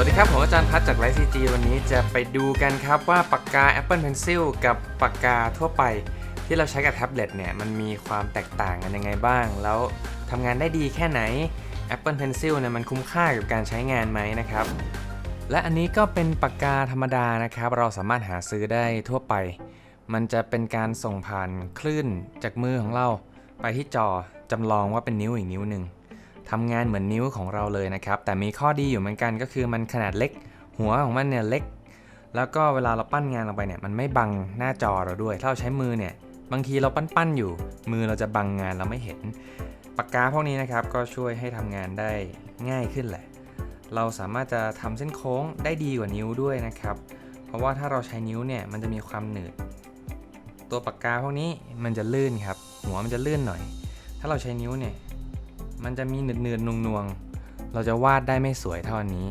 วัสดีครับ ผมอาจารย์พัฒจากไลฟ์ซีจีวันนี้จะไปดูกันครับว่าปากกา Apple Pencil กับปากกาทั่วไป ที่เราใช้กับแท็บเล็ตเนี่ย มันมีความแตกต่างกันยังไงบ้าง แล้วทำงานได้ดีแค่ไหน Apple Pencil เนี่ยมันคุ้มค่ากับการใช้งานไหมนะครับ และอันนี้ก็เป็นปากกาธรรมดานะครับ เราสามารถหาซื้อได้ทั่วไป มันจะเป็นการส่งผ่านคลื่นจากมือของเรา ไปที่จอจำลองว่าเป็นนิ้วอีกนิ้วหนึ่ง ทำงานเหมือนนิ้วของเราเลยนะครับ แต่มีข้อดีอยู่เหมือนกันก็คือมันขนาดเล็ก หัวของมันเนี่ยเล็ก แล้วก็เวลาเราปั้นงานลงไปเนี่ยมันไม่บังหน้าจอเราด้วย ถ้าเราใช้มือเนี่ยบางทีเราปั้นๆอยู่ มือเราจะบังงานเราไม่เห็น ปากกาพวกนี้นะครับก็ช่วยให้ทำงานได้ง่ายขึ้นแหละ เราสามารถจะทำเส้นโค้งได้ดีกว่านิ้วด้วยนะครับ เพราะว่าถ้าเราใช้นิ้วเนี่ยมันจะมีความหนืด ตัวปากกาพวกนี้มันจะลื่นครับ หัวมันจะลื่นหน่อย ถ้าเราใช้นิ้วเนี่ย มันจะมีหนืดหนืดๆนวงๆ เราจะวาดได้ไม่สวยเท่านี้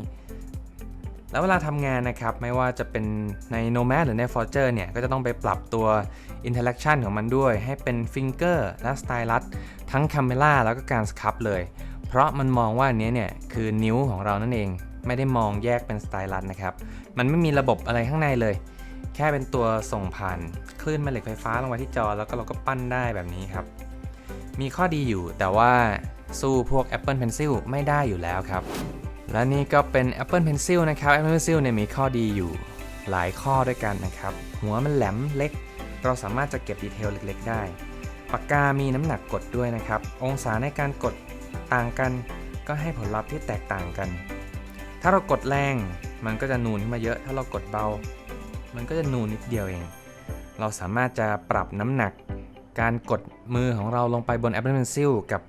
แล้วเวลาทำงานนะครับ ไม่ว่าจะเป็นใน Nomad หรือใน Forger เนี่ย ก็จะต้องไปปรับตัว Interaction ของมันด้วย ให้เป็น Finger และ Stylus ทั้ง Camera แล้วก็การ Sculpt เลย เพราะมันมองว่าอันนี้เนี่ย คือนิ้วของเรานั่นเอง ไม่ได้มองแยกเป็น Stylus นะครับ มันไม่มีระบบอะไรข้างในเลย แค่เป็นตัวส่งผ่านคลื่นแม่เหล็กไฟฟ้าลงมาที่จอ แล้วก็เราก็ปั้นได้แบบนี้ครับมีข้อดีอยู่แต่ว่า สู้พวก Apple Pencil ไม่ได้อยู่แล้วครับ และนี่ก็เป็น Apple Pencil นะครับ Apple Pencil เนี่ยมีข้อดีอยู่หลายข้อด้วยกันนะครับ หัวมันแหลมเล็ก เราสามารถจะเก็บดีเทลเล็ก ๆ ได้ ปากกามีน้ำหนักกดด้วยนะครับ องศาในการกดต่างกันก็ให้ผลลัพธ์ที่แตกต่างกัน ถ้าเรากดแรงมันก็จะนูนขึ้นมาเยอะ ถ้าเรากดเบา มันก็จะนูนนิดเดียวเอง เราสามารถจะปรับน้ำหนัก การกดมือของเราลงไปบน Apple Pencil กับ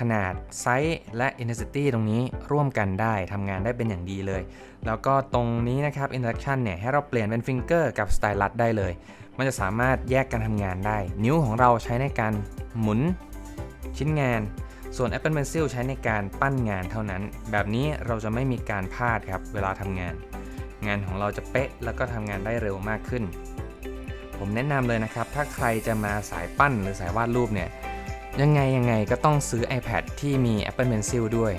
ขนาดไซส์และ intensity ตรงนี้ร่วมกันได้ทำงานได้เป็นอย่างดีเลย แล้วก็ตรงนี้นะครับ interaction เนี่ยให้เราเปลี่ยนเป็น finger กับ stylus ได้เลย มันจะสามารถแยกการทำงานได้ นิ้วของเราใช้ในการหมุนชิ้นงาน ส่วน Apple Pencil ใช้ในการปั้นงานเท่านั้น แบบนี้เราจะไม่มีการพลาดครับเวลาทำงาน งานของเราจะเป๊ะแล้วก็ทำงานได้เร็วมากขึ้น ผมแนะนำเลยนะครับ ถ้าใครจะมาสายปั้นหรือสายวาดรูปเนี่ย ยังไงยังไงก็ต้องซื้อ iPad ที่มี Apple Pencil ด้วย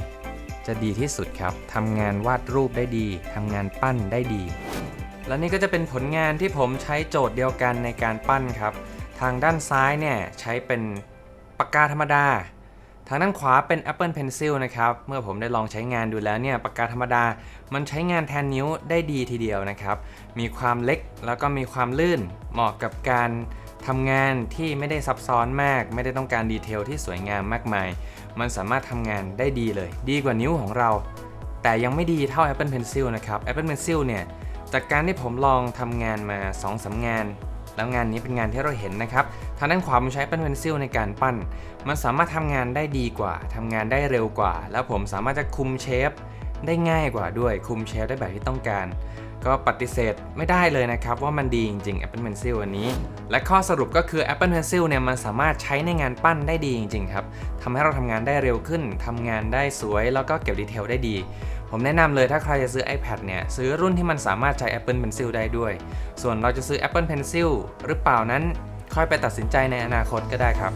จะดีที่สุดครับทำงานวาดรูปได้ดีทำงานปั้นได้ดี และนี่ก็จะเป็นผลงานที่ผมใช้โจทย์เดียวกันในการปั้นครับ ทางด้านซ้ายเนี่ยใช้เป็นปากกาธรรมดา ทางด้านขวาเป็น Apple Pencil นะครับ เมื่อผมได้ลองใช้งานดูแล้วเนี่ยปากกาธรรมดา มันใช้งานแทนนิ้วได้ดีทีเดียวนะครับ มีความเล็กแล้วก็มีความลื่นเหมาะกับการ ทำงานที่ไม่ได้ซับซ้อนมาก ไม่ได้ต้องการดีเทลที่สวยงามมากมาย มันสามารถทำงานได้ดีเลย ดีกว่านิ้วของเรา แต่ยังไม่ดีเท่า Apple Pencil นะครับ Apple Pencil เนี่ยจากการที่ผมลองทำงานมา2อสางาน แล้วงานนี้เป็นงานที่เราเห็นนะครับ ทางด้านขวาผมใช้ Apple Pencil ในการปั้น มันสามารถทำงานได้ดีกว่าทำงานได้เร็วกว่า แล้วผมสามารถจะคุมเชฟได้ง่ายกว่าด้วย คุมเชฟได้แบบที่ต้องการ ก็ปฏิเสธไม่ได้เลยนะครับ ว่ามันดีจริงๆ Apple Pencil อันนี้ และข้อสรุปก็คือ Apple Pencil เนี่ยมันสามารถใช้ในงานปั้นได้ดีจริงๆครับทำให้เราทำงานได้เร็วขึ้นทำงานได้สวย แล้วก็เก็บดีเทลได้ดี ผมแนะนำเลยถ้าใครจะซื้อ iPad เนี่ยซื้อรุ่นที่มันสามารถใช้ Apple Pencil ได้ด้วย ส่วนเราจะซื้อ Apple Pencil หรือเปล่านั้นค่อยไปตัดสินใจในอนาคตก็ได้ครับ